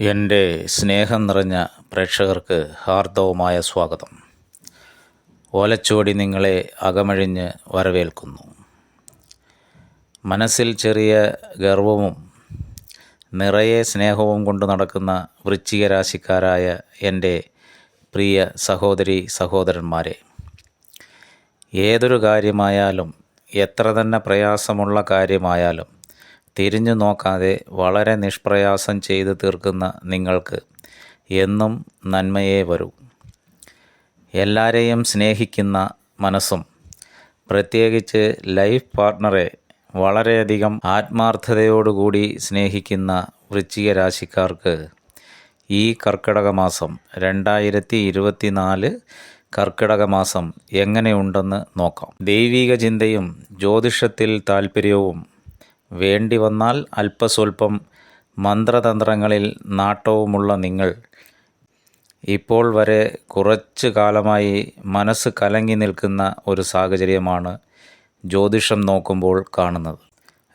എന്റെ സ്നേഹം നിറഞ്ഞ പ്രേക്ഷകർക്ക് ഹാർദവമായ സ്വാഗതം. ഓലച്ചുവടി നിങ്ങളെ അകമഴിഞ്ഞ് വരവേൽക്കുന്നു. മനസ്സിൽ ചെറിയ ഗർവവും നിറയെ സ്നേഹവും കൊണ്ട് നടക്കുന്ന വൃശ്ചിക രാശിക്കാരായ എന്റെ പ്രിയ സഹോദരി സഹോദരന്മാരെ ഏതൊരു കാര്യമായാലും എത്ര തന്നെ പ്രയാസമുള്ള കാര്യമായാലും തിരിഞ്ഞു നോക്കാതെ വളരെ നിഷ്പ്രയാസം ചെയ്തു തീർക്കുന്ന നിങ്ങൾക്ക് എന്നും നന്മയേ വരൂ. എല്ലാരെയും സ്നേഹിക്കുന്ന മനസ്സും പ്രത്യേകിച്ച് ലൈഫ് പാർട്ട്ണറെ വളരെയധികം ആത്മാർത്ഥതയോടുകൂടി സ്നേഹിക്കുന്ന വൃശ്ചിക രാശിക്കാർക്ക് ഈ കർക്കിടക മാസം രണ്ടായിരത്തി ഇരുപത്തിനാല് കർക്കിടക മാസം എങ്ങനെയുണ്ടെന്ന് നോക്കാം. ദൈവിക ചിന്തയും ജ്യോതിഷത്തിൽ താൽപ്പര്യവും വേണ്ടി വന്നാൽ അല്പസ്വല്പം മന്ത്രതന്ത്രങ്ങളിൽ നാട്ടവുമുള്ള നിങ്ങൾ. ഇപ്പോൾ വരെ കുറച്ചു കാലമായി മനസ്സ് കലങ്ങി നിൽക്കുന്ന ഒരു സാഹചര്യമാണ് ജ്യോതിഷം നോക്കുമ്പോൾ കാണുന്നത്.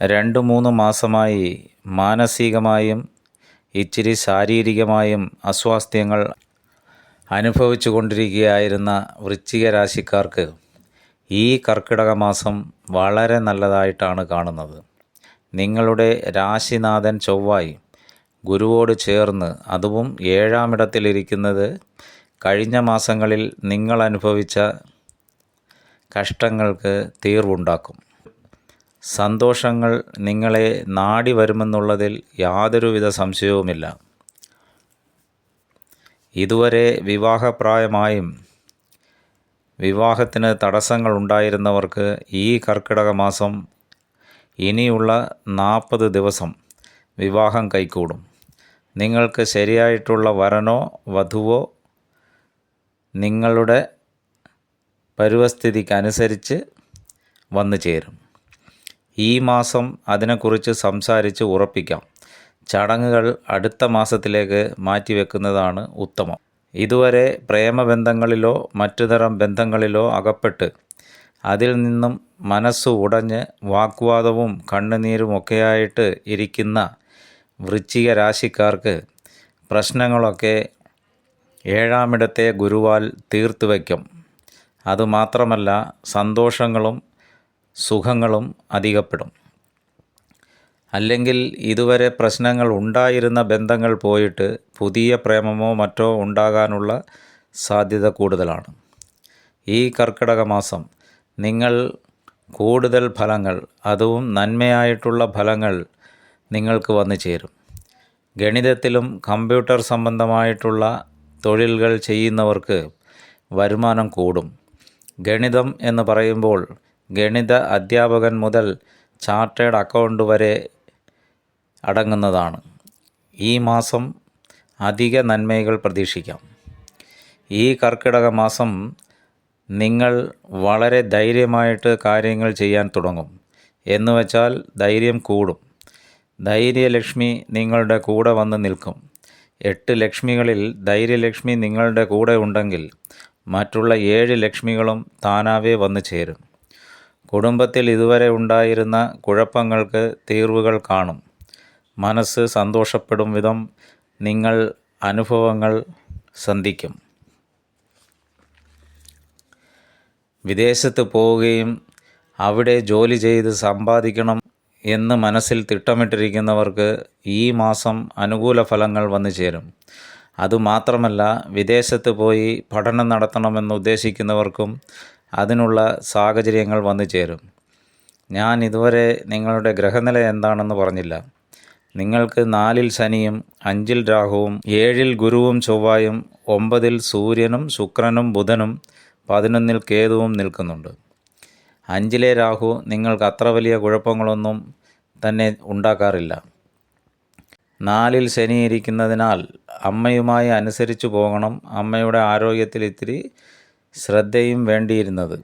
രണ്ട് മൂന്ന് മാസമായി മാനസികമായും ഇച്ചിരി ശാരീരികമായും അസ്വാസ്ഥ്യങ്ങൾ അനുഭവിച്ചു കൊണ്ടിരിക്കുകയായിരുന്ന വൃശ്ചിക രാശിക്കാർക്ക് ഈ കർക്കിടക മാസം വളരെ നല്ലതായിട്ടാണ് കാണുന്നത്. നിങ്ങളുടെ രാശിനാഥൻ ചൊവ്വായി. ഗുരുവോട് ചേർന്ന് അതും ഏഴാമിടത്തിലിരിക്കുന്നത് കഴിഞ്ഞ മാസങ്ങളിൽ നിങ്ങൾ അനുഭവിച്ച കഷ്ടങ്ങൾക്ക് തീർവുണ്ടാക്കും. സന്തോഷങ്ങൾ നിങ്ങളെ നാടി വരുമെന്നുള്ളതിൽ യാതൊരുവിധ സംശയവുമില്ല. ഇതുവരെ വിവാഹപ്രായമായും വിവാഹത്തിന് തടസ്സങ്ങൾ ഉണ്ടായിരുന്നവർക്ക് ഈ കർക്കിടക മാസം ഇനിയുള്ള നാൽപ്പത് ദിവസം വിവാഹം കൈക്കൂടും. നിങ്ങൾക്ക് ശരിയായിട്ടുള്ള വരനോ വധുവോ നിങ്ങളുടെ പരുവസ്ഥിതിക്കനുസരിച്ച് വന്നു ചേരും. ഈ മാസം അതിനെക്കുറിച്ച് സംസാരിച്ച് ഉറപ്പിക്കാം. ചടങ്ങുകൾ അടുത്ത മാസത്തിലേക്ക് മാറ്റിവെക്കുന്നതാണ് ഉത്തമം. ഇതുവരെ പ്രേമബന്ധങ്ങളിലോ മറ്റുതരം ബന്ധങ്ങളിലോ അകപ്പെട്ട് അതിൽ നിന്നും മനസ്സ് ഉടഞ്ഞ് വാഗ്വാദവും കണ്ണുനീരുമൊക്കെയായിട്ട് ഇരിക്കുന്ന വൃശ്ചിക രാശിക്കാർക്ക് പ്രശ്നങ്ങളൊക്കെ ഏഴാമിടത്തെ ഗുരുവാൽ തീർത്തു വയ്ക്കും. അതുമാത്രമല്ല സന്തോഷങ്ങളും സുഖങ്ങളും അധികപ്പെടും. അല്ലെങ്കിൽ ഇതുവരെ പ്രശ്നങ്ങൾ ഉണ്ടായിരുന്ന ബന്ധങ്ങൾ പോയിട്ട് പുതിയ പ്രേമമോ മറ്റോ ഉണ്ടാകാനുള്ള സാധ്യത കൂടുതലാണ്. ഈ കർക്കിടക മാസം നിങ്ങൾ കൂടുതൽ ഫലങ്ങൾ അതും നന്മയായിട്ടുള്ള ഫലങ്ങൾ നിങ്ങൾക്ക് വന്നു ചേരും. ഗണിതത്തിലും കമ്പ്യൂട്ടർ സംബന്ധമായിട്ടുള്ള തൊഴിലുകൾ ചെയ്യുന്നവർക്ക് വരുമാനം കൂടും. ഗണിതം എന്ന് പറയുമ്പോൾ ഗണിത അധ്യാപകൻ മുതൽ ചാർട്ടേഡ് അക്കൗണ്ട് വരെ അടങ്ങുന്നതാണ്. ഈ മാസം അധിക നന്മകൾ പ്രതീക്ഷിക്കാം. ഈ കർക്കിടക മാസം നിങ്ങൾ വളരെ ധൈര്യമായിട്ട് കാര്യങ്ങൾ ചെയ്യാൻ തുടങ്ങും. എന്ന് വെച്ചാൽ ധൈര്യം കൂടും. ധൈര്യലക്ഷ്മി നിങ്ങളുടെ കൂടെ വന്ന് നിൽക്കും. എട്ട് ലക്ഷ്മികളിൽ ധൈര്യലക്ഷ്മി നിങ്ങളുടെ കൂടെ ഉണ്ടെങ്കിൽ മറ്റുള്ള ഏഴ് ലക്ഷ്മികളും താനാവേ വന്നു ചേരും. കുടുംബത്തിൽ ഇതുവരെ ഉണ്ടായിരുന്ന കുഴപ്പങ്ങൾക്ക് തീർവുകൾ കാണും. മനസ്സ് സന്തോഷപ്പെടും വിധം നിങ്ങൾ അനുഭവങ്ങൾ സന്ധിക്കും. വിദേശത്ത് പോവുകയും അവിടെ ജോലി ചെയ്ത് സമ്പാദിക്കണം എന്ന് മനസ്സിൽ തിട്ടമിട്ടിരിക്കുന്നവർക്ക് ഈ മാസം അനുകൂല ഫലങ്ങൾ വന്നു ചേരും. അതുമാത്രമല്ല വിദേശത്ത് പോയി പഠനം നടത്തണമെന്ന് ഉദ്ദേശിക്കുന്നവർക്കും അതിനുള്ള സാഹചര്യങ്ങൾ വന്നു ചേരും. ഞാൻ ഇതുവരെ നിങ്ങളുടെ ഗ്രഹനില എന്താണെന്ന് പറഞ്ഞില്ല. നിങ്ങൾക്ക് നാലിൽ ശനിയും അഞ്ചിൽ രാഹുവും ഏഴിൽ ഗുരുവും ചൊവ്വായും ഒമ്പതിൽ സൂര്യനും ശുക്രനും ബുധനും പതിനൊന്നിൽ കേതുവും നിൽക്കുന്നുണ്ട്. അഞ്ചിലെ രാഹു നിങ്ങൾക്ക് അത്ര വലിയ കുഴപ്പങ്ങളൊന്നും തന്നെ ഉണ്ടാക്കാറില്ല. നാലിൽ ശനി ഇരിക്കുന്നതിനാൽ അമ്മയുമായി അനുസരിച്ചു പോകണം. അമ്മയുടെ ആരോഗ്യത്തിൽ ഇത്തിരി ശ്രദ്ധയും വേണ്ടിയിരുന്നത്.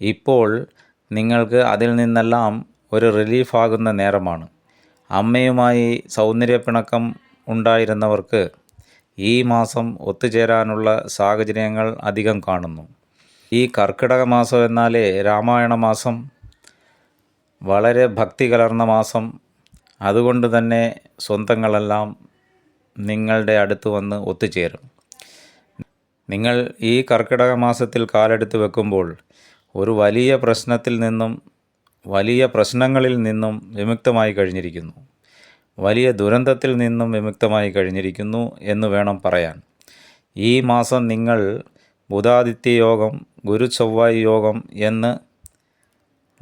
ഇപ്പോൾ നിങ്ങൾക്ക് അതിൽ നിന്നെല്ലാം ഒരു റിലീഫാകുന്ന നേരമാണ്. അമ്മയുമായി സൗന്ദര്യപ്പിണക്കം ഉണ്ടായിരുന്നവർക്ക് ഈ മാസം ഒത്തുചേരാനുള്ള സാഹചര്യങ്ങൾ അധികം കാണുന്നു. ഈ കർക്കിടക മാസം എന്നാലേ രാമായണ മാസം വളരെ ഭക്തി കലർന്ന മാസം. അതുകൊണ്ട് തന്നെ സ്വന്തങ്ങളെല്ലാം നിങ്ങളുടെ അടുത്ത് വന്ന് ഒത്തുചേരും. നിങ്ങൾ ഈ കർക്കിടക മാസത്തിൽ കാലെടുത്ത് വെക്കുമ്പോൾ ഒരു വലിയ പ്രശ്നത്തിൽ നിന്നും വലിയ പ്രശ്നങ്ങളിൽ നിന്നും വിമുക്തമായി കഴിഞ്ഞിരിക്കുന്നു. വലിയ ദുരന്തത്തിൽ നിന്നും വിമുക്തമായി കഴിഞ്ഞിരിക്കുന്നു എന്ന് വേണം പറയാൻ. ഈ മാസം നിങ്ങൾ ബുധാദിത്യ യോഗം ഗുരു ചൊവ്വായി യോഗം എന്ന്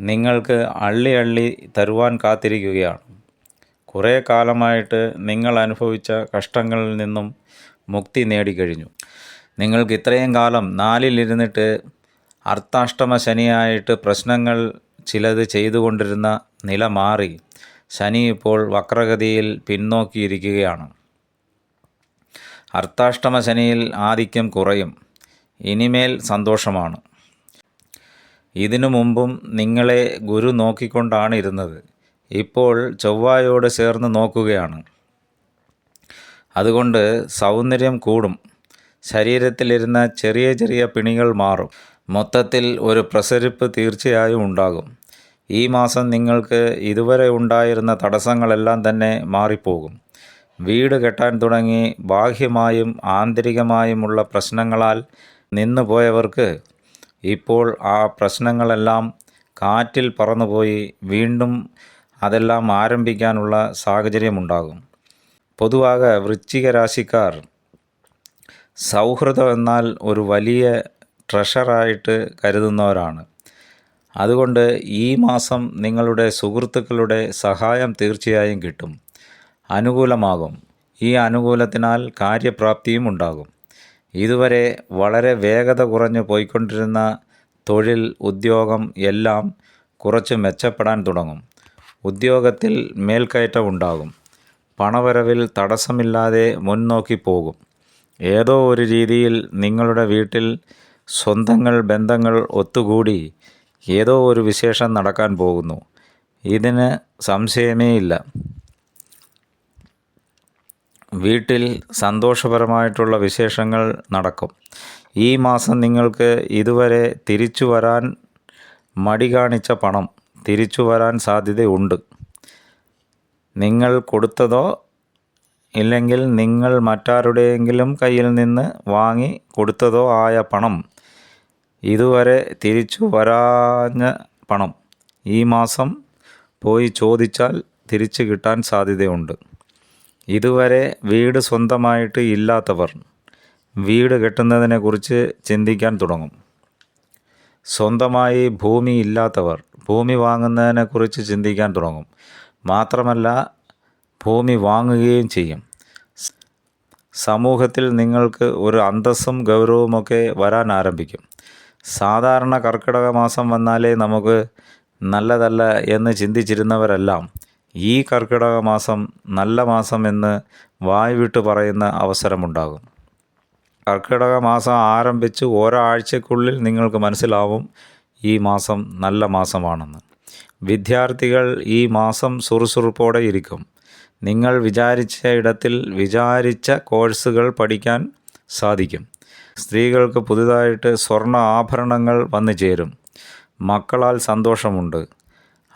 നിങ്ങൾക്ക് അള്ളി അള്ളി തരുവാൻ കാത്തിരിക്കുകയാണ്. കുറേ കാലമായിട്ട് നിങ്ങൾ അനുഭവിച്ച കഷ്ടങ്ങളിൽ നിന്നും മുക്തി നേടിക്കഴിഞ്ഞു. നിങ്ങൾക്ക് ഇത്രയും കാലം നാലിലിരുന്നിട്ട് അർത്ഥാഷ്ടമ ശനിയായിട്ട് പ്രശ്നങ്ങൾ ചിലത് ചെയ്തുകൊണ്ടിരുന്ന നില മാറി ശനി ഇപ്പോൾ വക്രഗതിയിൽ പിന്നോക്കിയിരിക്കുകയാണ്. അർത്ഥാഷ്ടമ ശനിയിൽ ആധിക്യം കുറയും. ഇനിമേൽ സന്തോഷമാണ്. ഇതിനു മുമ്പും നിങ്ങളെ ഗുരു നോക്കിക്കൊണ്ടാണ് ഇരുന്നത്. ഇപ്പോൾ ചൊവ്വായോട് ചേർന്ന് നോക്കുകയാണ്. അതുകൊണ്ട് സൗന്ദര്യം കൂടും. ശരീരത്തിലിരുന്ന ചെറിയ ചെറിയ പിണികൾ മാറും. മൊത്തത്തിൽ ഒരു പ്രസരിപ്പ് തീർച്ചയായും ഉണ്ടാകും. ഈ മാസം നിങ്ങൾക്ക് ഇതുവരെ ഉണ്ടായിരുന്ന തടസ്സങ്ങളെല്ലാം തന്നെ മാറിപ്പോകും. വീട് കെട്ടാൻ തുടങ്ങി ബാഹ്യമായും ആന്തരികമായുമുള്ള പ്രശ്നങ്ങളാൽ നിന്നു പോയവർക്ക് ഇപ്പോൾ ആ പ്രശ്നങ്ങളെല്ലാം കാറ്റിൽ പറന്നുപോയി വീണ്ടും അതെല്ലാം ആരംഭിക്കാനുള്ള സാഹചര്യമുണ്ടാകും. പൊതുവാക വൃശ്ചിക രാശിക്കാർ സൗഹൃദം എന്നാൽ ഒരു വലിയ ട്രഷറായിട്ട് കരുതുന്നവരാണ്. അതുകൊണ്ട് ഈ മാസം നിങ്ങളുടെ സുഹൃത്തുക്കളുടെ സഹായം തീർച്ചയായും കിട്ടും. അനുകൂലമാകും. ഈ അനുകൂലത്തിനാൽ കാര്യപ്രാപ്തിയും ഉണ്ടാകും. ഇതുവരെ വളരെ വേഗത കുറഞ്ഞു പോയിക്കൊണ്ടിരുന്ന തൊഴിൽ ഉദ്യോഗം എല്ലാം കുറച്ച് മെച്ചപ്പെടാൻ തുടങ്ങും. ഉദ്യോഗത്തിൽ മേൽക്കയറ്റം ഉണ്ടാകും. പണവരവിൽ തടസ്സമില്ലാതെ മുൻനോക്കി പോകും. ഏതോ ഒരു രീതിയിൽ നിങ്ങളുടെ വീട്ടിൽ സ്വന്തങ്ങൾ ബന്ധങ്ങൾ ഒത്തുകൂടി ഏതോ ഒരു വിശേഷം നടക്കാൻ പോകുന്നു. ഇതിന് സംശയമേ ഇല്ല. വീട്ടിൽ സന്തോഷപരമായിട്ടുള്ള വിശേഷങ്ങൾ നടക്കും. ഈ മാസം നിങ്ങൾക്ക് ഇതുവരെ തിരിച്ചു വരാൻ മടി കാണിച്ച പണം തിരിച്ചു വരാൻ സാധ്യതയുണ്ട്. നിങ്ങൾ കൊടുത്തതോ ഇല്ലെങ്കിൽ നിങ്ങൾ മറ്റാരുടെയെങ്കിലും കയ്യിൽ നിന്ന് വാങ്ങി കൊടുത്തതോ ആയ പണം ഇതുവരെ തിരിച്ചു വരാഞ്ഞ പണം ഈ മാസം പോയി ചോദിച്ചാൽ തിരിച്ചു കിട്ടാൻ സാധ്യതയുണ്ട്. ഇതുവരെ വീട് സ്വന്തമായിട്ട് ഇല്ലാത്തവർ വീട് കെട്ടുന്നതിനെക്കുറിച്ച് ചിന്തിക്കാൻ തുടങ്ങും. സ്വന്തമായി ഭൂമി ഇല്ലാത്തവർ ഭൂമി വാങ്ങുന്നതിനെക്കുറിച്ച് ചിന്തിക്കാൻ തുടങ്ങും. മാത്രമല്ല ഭൂമി വാങ്ങുകയും ചെയ്യും. സമൂഹത്തിൽ നിങ്ങൾക്ക് ഒരു അന്തസ്സും ഗൗരവമൊക്കെ വരാൻ ആരംഭിക്കും. സാധാരണ കർക്കിടക മാസം വന്നാലേ നമുക്ക് നല്ലതല്ല എന്ന് ചിന്തിച്ചിരുന്നവരെല്ലാം ഈ കർക്കിടക മാസം നല്ല മാസം എന്ന് വായ്വിട്ട് പറയുന്ന അവസരമുണ്ടാകും. കർക്കിടക മാസം ആരംഭിച്ച് ഒരാഴ്ചക്കുള്ളിൽ നിങ്ങൾക്ക് മനസ്സിലാവും ഈ മാസം നല്ല മാസമാണെന്ന്. വിദ്യാർത്ഥികൾ ഈ മാസം സുറുസുറുപ്പോടെ ഇരിക്കും. നിങ്ങൾ വിചാരിച്ച ഇടത്തിൽ വിചാരിച്ച കോഴ്സുകൾ പഠിക്കാൻ സാധിക്കും. സ്ത്രീകൾക്ക് പുതുതായിട്ട് സ്വർണ ആഭരണങ്ങൾ വന്നു ചേരും. മക്കളാൽ സന്തോഷമുണ്ട്.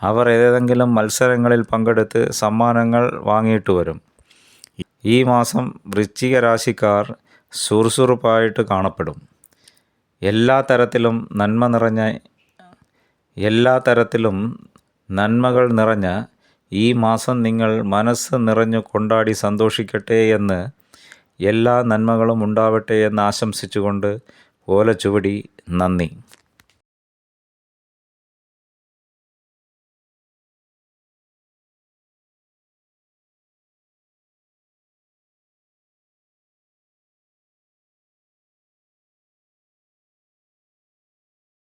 അവർ ഏതെങ്കിലും മത്സരങ്ങളിൽ പങ്കെടുത്ത് സമ്മാനങ്ങൾ വാങ്ങിയിട്ട് വരും. ഈ മാസം വൃശ്ചിക രാശിക്കാർ സുറുസുറുപ്പായിട്ട് കാണപ്പെടും. എല്ലാ തരത്തിലും നന്മ നിറഞ്ഞ എല്ലാ തരത്തിലും നന്മകൾ നിറഞ്ഞ ഈ മാസം നിങ്ങൾ മനസ്സ് നിറഞ്ഞു കൊണ്ടാടി സന്തോഷിക്കട്ടെ എന്ന് എല്ലാ നന്മകളും ഉണ്ടാവട്ടെ എന്ന് ആശംസിച്ചുകൊണ്ട് ഓല ചുവടി നന്ദി.